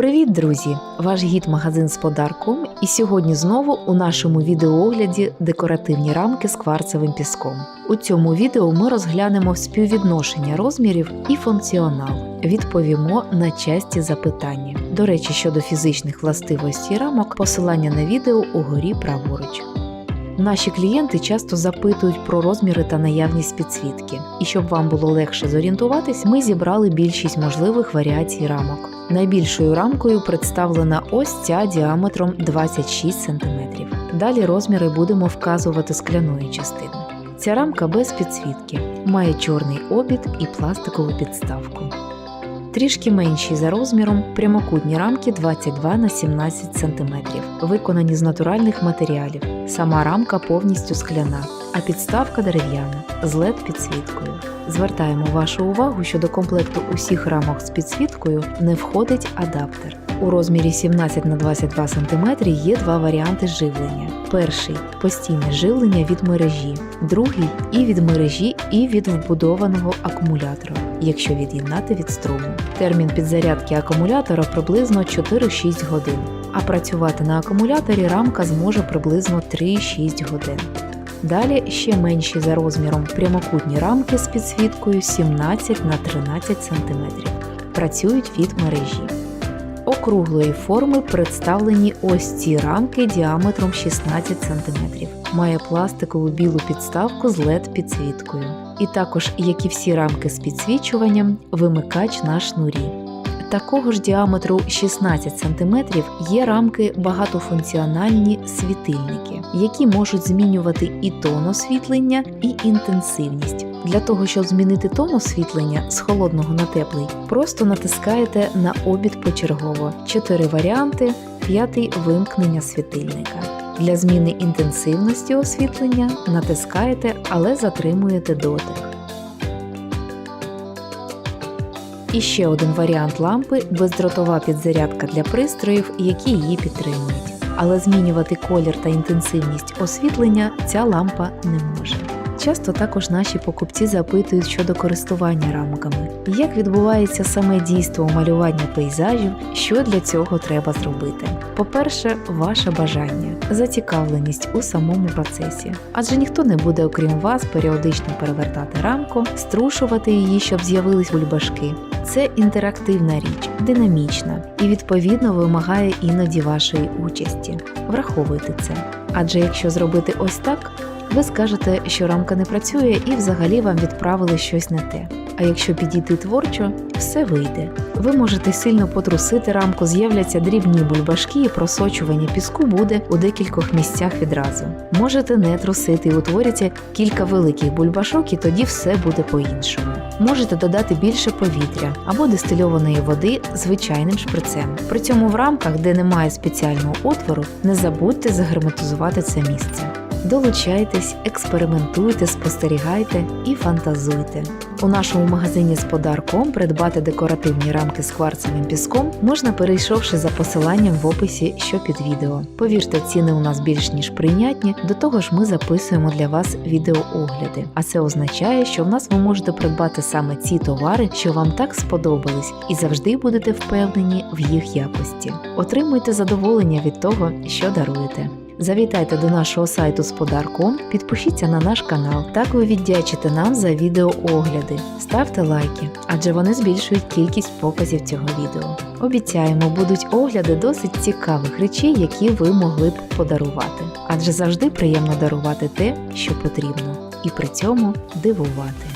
Привіт, друзі! Ваш гід магазин з подарком. І сьогодні знову у нашому відеоогляді декоративні рамки з кварцевим піском. У цьому відео ми розглянемо співвідношення розмірів і функціонал. Відповімо на часті запитання. До речі, щодо фізичних властивостей рамок, посилання на відео угорі праворуч. Наші клієнти часто запитують про розміри та наявність підсвітки. І щоб вам було легше зорієнтуватись, ми зібрали більшість можливих варіацій рамок. Найбільшою рамкою представлена ось ця діаметром 26 см. Далі розміри будемо вказувати скляної частини. Ця рамка без підсвітки, має чорний обід і пластикову підставку. Трішки менші за розміром прямокутні рамки 22 на 17 см, виконані з натуральних матеріалів. Сама рамка повністю скляна, а підставка дерев'яна з led підсвіткою. Звертаємо вашу увагу, що до комплекту усіх рамок з підсвіткою не входить адаптер. У розмірі 17 на 22 см є два варіанти живлення. Перший постійне живлення від мережі, другий і від мережі, і від вбудованого акумулятора, якщо від'єднати від струму. Термін підзарядки акумулятора приблизно 4-6 годин, а працювати на акумуляторі рамка зможе приблизно 3-6 годин. Далі ще менші за розміром прямокутні рамки з підсвіткою 17 на 13 см. Працюють від мережі. Округлої форми представлені ось ці рамки діаметром 16 см. Має пластикову білу підставку з led підсвіткою. І також, як і всі рамки з підсвічуванням, вимикач на шнурі. Такого ж діаметру 16 см є рамки багатофункціональні світильники, які можуть змінювати і тон освітлення, і інтенсивність. Для того, щоб змінити тон освітлення з холодного на теплий, просто натискаєте на обід почергово. Чотири варіанти, п'ятий вимкнення світильника. Для зміни інтенсивності освітлення натискаєте, але затримуєте дотик. І ще один варіант лампи бездротова підзарядка для пристроїв, які її підтримують. Але змінювати колір та інтенсивність освітлення ця лампа не може. Часто також наші покупці запитують щодо користування рамками, як відбувається саме дійство малювання пейзажів, що для цього треба зробити. По-перше, ваше бажання, зацікавленість у самому процесі, адже ніхто не буде, окрім вас, періодично перевертати рамку, струшувати її, щоб з'явились бульбашки. Це інтерактивна річ, динамічна і відповідно вимагає іноді вашої участі. Враховуйте це. Адже якщо зробити ось так, ви скажете, що рамка не працює і взагалі вам відправили щось не те. А якщо підійти творчо, все вийде. Ви можете сильно потрусити рамку, з'являться дрібні бульбашки, і просочування піску буде у декількох місцях відразу. Можете не трусити і утворяться кілька великих бульбашок, і тоді все буде по-іншому. Можете додати більше повітря або дистильованої води звичайним шприцем. При цьому в рамках, де немає спеціального отвору, не забудьте загерметизувати це місце. Долучайтесь, експериментуйте, спостерігайте і фантазуйте. У нашому магазині з подарком придбати декоративні рамки з кварцевим піском можна перейшовши за посиланням в описі, що під відео. Повірте, ціни у нас більш ніж прийнятні. До того ж, ми записуємо для вас відеоогляди. А це означає, що в нас ви можете придбати саме ці товари, що вам так сподобались, і завжди будете впевнені в їх якості. Отримуйте задоволення від того, що даруєте. Завітайте до нашого сайту з подарком, підпишіться на наш канал. Так ви віддячите нам за відеоогляди. Ставте лайки, адже вони збільшують кількість показів цього відео. Обіцяємо, будуть огляди досить цікавих речей, які ви могли б подарувати. Адже завжди приємно дарувати те, що потрібно, і при цьому дивувати.